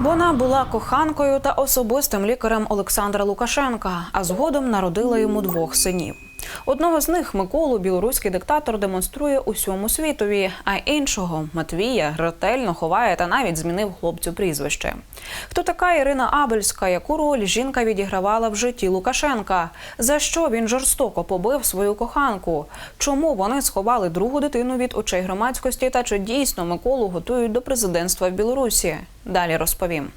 Вона була коханкою та особистим лікарем Олександра Лукашенка, а згодом народила йому двох синів. Одного з них Миколу білоруський диктатор демонструє усьому світові, а іншого Матвія ретельно ховає та навіть змінив хлопцю прізвище. Хто така Ірина Абельська? Яку роль жінка відігравала в житті Лукашенка? За що він жорстоко побив свою коханку? Чому вони сховали другу дитину від очей громадськості? Та чи дійсно Миколу готують до президентства в Білорусі? Далі розповім.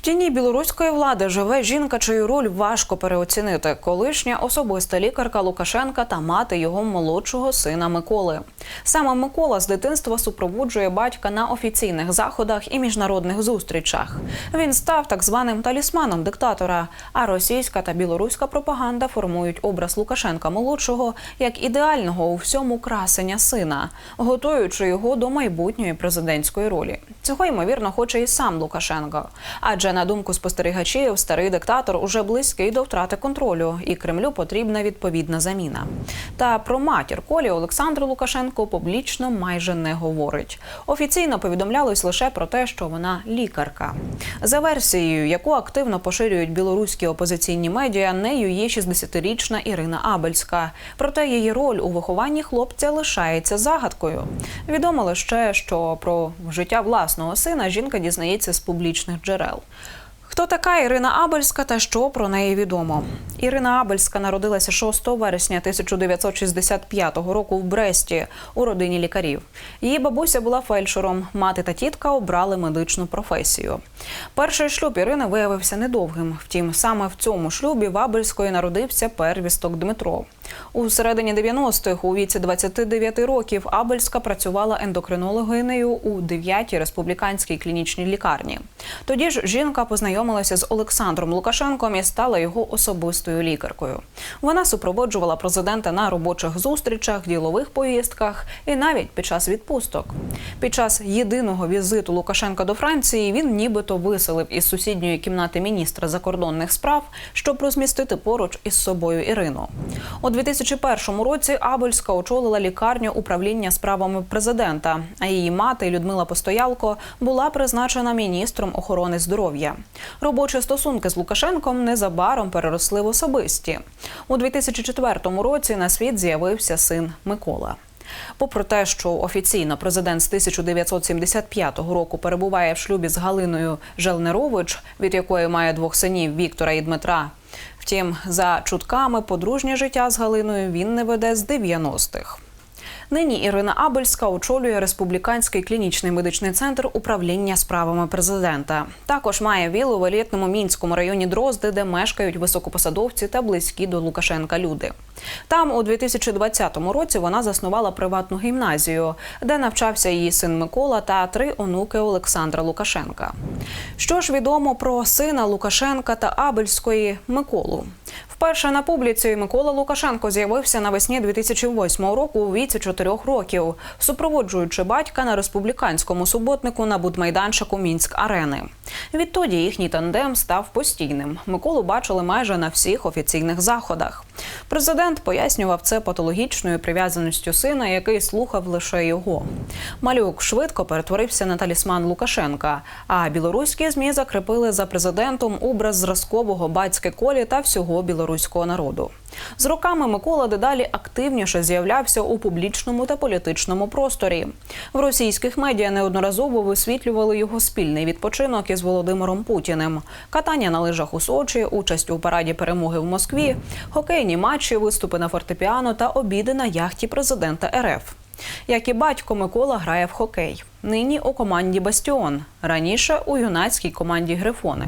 В тіні білоруської влади живе жінка, чию роль важко переоцінити. Колишня особиста лікарка Лукашенка та мати його молодшого сина Миколи. Саме Микола з дитинства супроводжує батька на офіційних заходах і міжнародних зустрічах. Він став так званим талісманом диктатора. А російська та білоруська пропаганда формують образ Лукашенка молодшого як ідеального у всьому красення сина, готуючи його до майбутньої президентської ролі. Цього ймовірно хоче і сам Лукашенко. Адже на думку спостерігачів, старий диктатор уже близький до втрати контролю, і Кремлю потрібна відповідна заміна. Та про матір Колі Олександр Лукашенко публічно майже не говорить. Офіційно повідомлялось лише про те, що вона лікарка. За версією, яку активно поширюють білоруські опозиційні медіа, нею є 60-річна Ірина Абельська. Проте її роль у вихованні хлопця лишається загадкою. Відомо лише, що про життя власного сина жінка дізнається з публічних джерел. Хто така Ірина Абельська та що про неї відомо? Ірина Абельська народилася 6 вересня 1965 року в Бресті у родині лікарів. Її бабуся була фельдшером. Мати та тітка обрали медичну професію. Перший шлюб Ірини виявився недовгим. Втім, саме в цьому шлюбі в Абельської народився первісток Дмитро. У середині 90-х, у віці 29 років, Абельська працювала ендокринологинею у 9-й республіканській клінічній лікарні. Тоді ж жінка познайомилася з Олександром Лукашенком і стала його особистою лікаркою. Вона супроводжувала президента на робочих зустрічах, ділових поїздках і навіть під час відпусток. Під час єдиного візиту Лукашенка до Франції він нібито виселив із сусідньої кімнати міністра закордонних справ, щоб розмістити поруч із собою Ірину. У 2001 році Абельська очолила лікарню управління справами президента. А її мати Людмила Постоялко була призначена міністром охорони здоров'я. Робочі стосунки з Лукашенком незабаром переросли в особисті. У 2004 році на світ з'явився син Микола. Попри те, що офіційно президент з 1975 року перебуває в шлюбі з Галиною Желнерович, від якої має двох синів Віктора і Дмитра. Втім, за чутками подружнє життя з Галиною він не веде з 90-х. Нині Ірина Абельська очолює республіканський клінічний медичний центр управління справами президента. Також має вілу в елітному мінському районі Дрозди, де мешкають високопосадовці та близькі до Лукашенка люди. Там у 2020 році вона заснувала приватну гімназію, де навчався її син Микола та три онуки Олександра Лукашенка. Що ж відомо про сина Лукашенка та Абельської Миколу? Вперше на публіці Микола Лукашенко з'явився навесні 2008 року у віці 4 років, супроводжуючи батька на республіканському суботнику на будмайданчику Мінськ арени. Відтоді їхній тандем став постійним. Миколу бачили майже на всіх офіційних заходах. Президент пояснював це патологічною прив'язаністю сина, який слухав лише його. Малюк швидко перетворився на талісман Лукашенка. А білоруські змі закріпили за президентом образ зразкового батьки колі та всього білоруського народу. З роками Микола дедалі активніше з'являвся у публічному та політичному просторі. В російських медіа неодноразово висвітлювали його спільний відпочинок із Володимиром Путіним, катання на лижах у Сочі, участь у параді перемоги в Москві, хокейні матчі, виступи на фортепіано та обіди на яхті президента РФ. Як і батько Микола грає в хокей. Нині у команді Бастіон, раніше у юнацькій команді Грифони.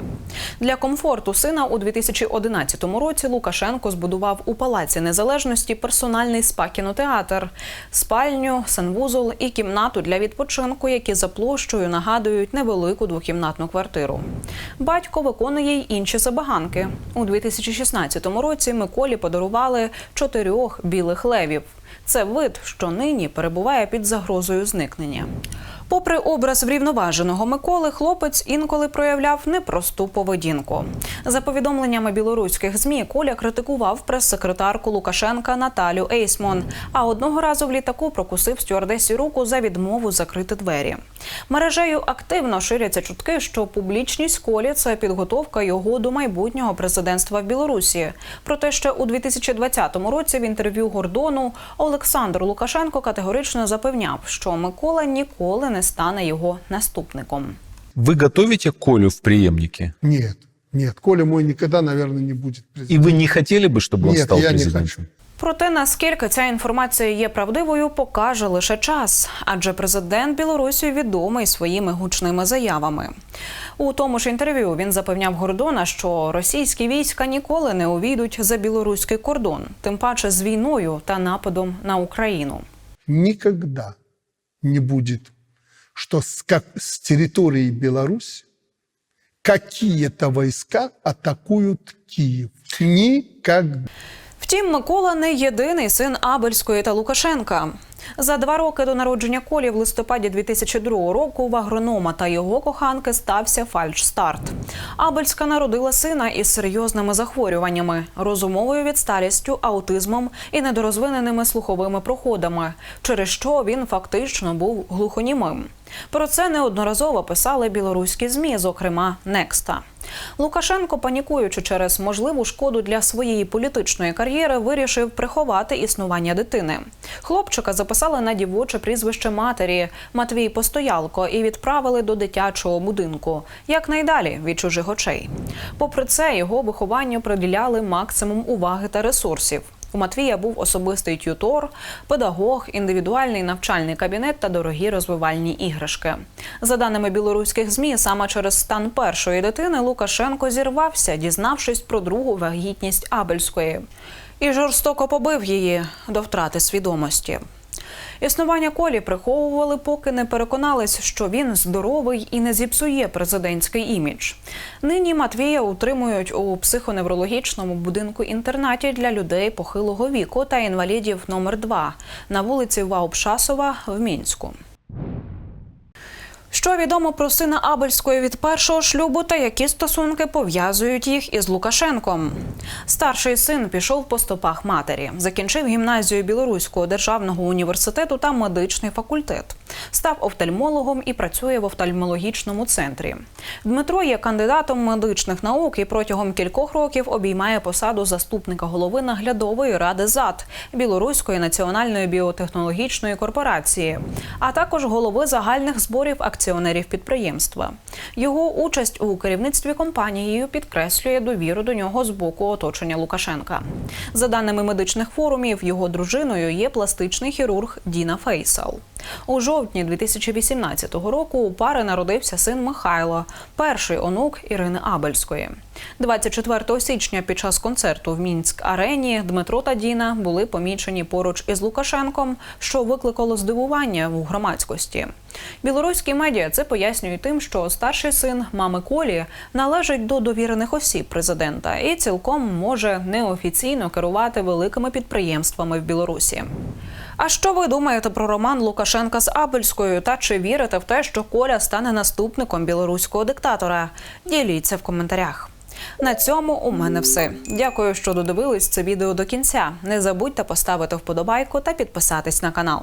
Для комфорту сина у 2011 році Лукашенко збудував у Палаці Незалежності персональний спа-кінотеатр, спальню, санвузол і кімнату для відпочинку, які за площею нагадують невелику двокімнатну квартиру. Батько виконує й інші забаганки. У 2016 році Миколі подарували чотирьох білих левів. Це вид, що нині перебуває під загрозою зникнення. Попри образ врівноваженого Миколи, хлопець інколи проявляв непросту поведінку. За повідомленнями білоруських змі, Коля критикував прес-секретарку Лукашенка Наталю Ейсмон. А одного разу в літаку прокусив стюардесі руку за відмову закрити двері. Мережею активно ширяться чутки, що публічність Колі це підготовка його до майбутнього президентства в Білорусі. Проте ще у 2020 році в інтерв'ю Гордону Олександр Лукашенко категорично запевняв, що Микола ніколи не стане його наступником. Вы готовите Колю в преемнике? Нет, нет, Коля мой никогда, наверное, не будет И президентом. вы не хотели бы, чтобы он Нет, стал я не президентом? хочу. Проте наскільки ця інформація є правдивою, покаже лише час, адже президент Білорусі відомий своїми гучними заявами. У тому ж інтерв'ю він запевняв Гордона, що російські війська ніколи не увійдуть за білоруський кордон, тим паче з війною та нападом на Україну. Никогда не с, как, с территории Беларуси какие-то войска атакуют Киев. Никогда. Втім, Микола не єдиний син Абельської та Лукашенка. За два роки до народження Колі в листопаді 2002 року в агронома та його коханки стався фальшстарт. Абельська народила сина із серйозними захворюваннями, розумовою відсталістю, аутизмом і недорозвиненими слуховими проходами, через що він фактично був глухонімим. Про це неодноразово писали білоруські змі, зокрема Некста. Лукашенко, панікуючи через можливу шкоду для своєї політичної кар'єри, вирішив приховати існування дитини. Хлопчика записали на дівоче прізвище матері Матвій Постоялко і відправили до дитячого будинку якнайдалі від чужих очей. Попри це, його вихованню приділяли максимум уваги та ресурсів. У Матвія був особистий тютор, педагог, індивідуальний навчальний кабінет та дорогі розвивальні іграшки. За даними білоруських змі, саме через стан першої дитини Лукашенко зірвався, дізнавшись про другу вагітність Абельської, і жорстоко побив її до втрати свідомості. Існування колі приховували, поки не переконались, що він здоровий і не зіпсує президентський імідж. Нині Матвія утримують у психоневрологічному будинку інтернаті для людей похилого віку та інвалідів номер 2 на вулиці Ваупшасова в Мінську. Що відомо про сина Абельської від першого шлюбу та які стосунки пов'язують їх із Лукашенком? Старший син пішов по стопах матері, закінчив гімназію Білоруського державного університету та медичний факультет. Став офтальмологом і працює в офтальмологічному центрі. Дмитро є кандидатом медичних наук і протягом кількох років обіймає посаду заступника голови наглядової ради ЗАД Білоруської національної біотехнологічної корпорації, а також голови загальних зборів акціонерів підприємства. Його участь у керівництві компанією підкреслює довіру до нього з боку оточення Лукашенка. За даними медичних форумів, його дружиною є пластичний хірург Діна Фейсал. У жовтні 2018 року у пари народився син Михайло, перший онук Ірини Абельської. 24 січня під час концерту в Мінськ арені Дмитро та Діна були помічені поруч із Лукашенком, що викликало здивування у громадськості. Білоруські медіа це пояснюють тим, що старший син мами Колі належить до довірених осіб президента і цілком може неофіційно керувати великими підприємствами в Білорусі. А що ви думаєте про роман Лукашенка з Апельською? Та чи вірите в те, що Коля стане наступником білоруського диктатора? Діліться в коментарях. На цьому у мене все. Дякую, що додивились це відео до кінця. Не забудьте поставити вподобайку та підписатись на канал.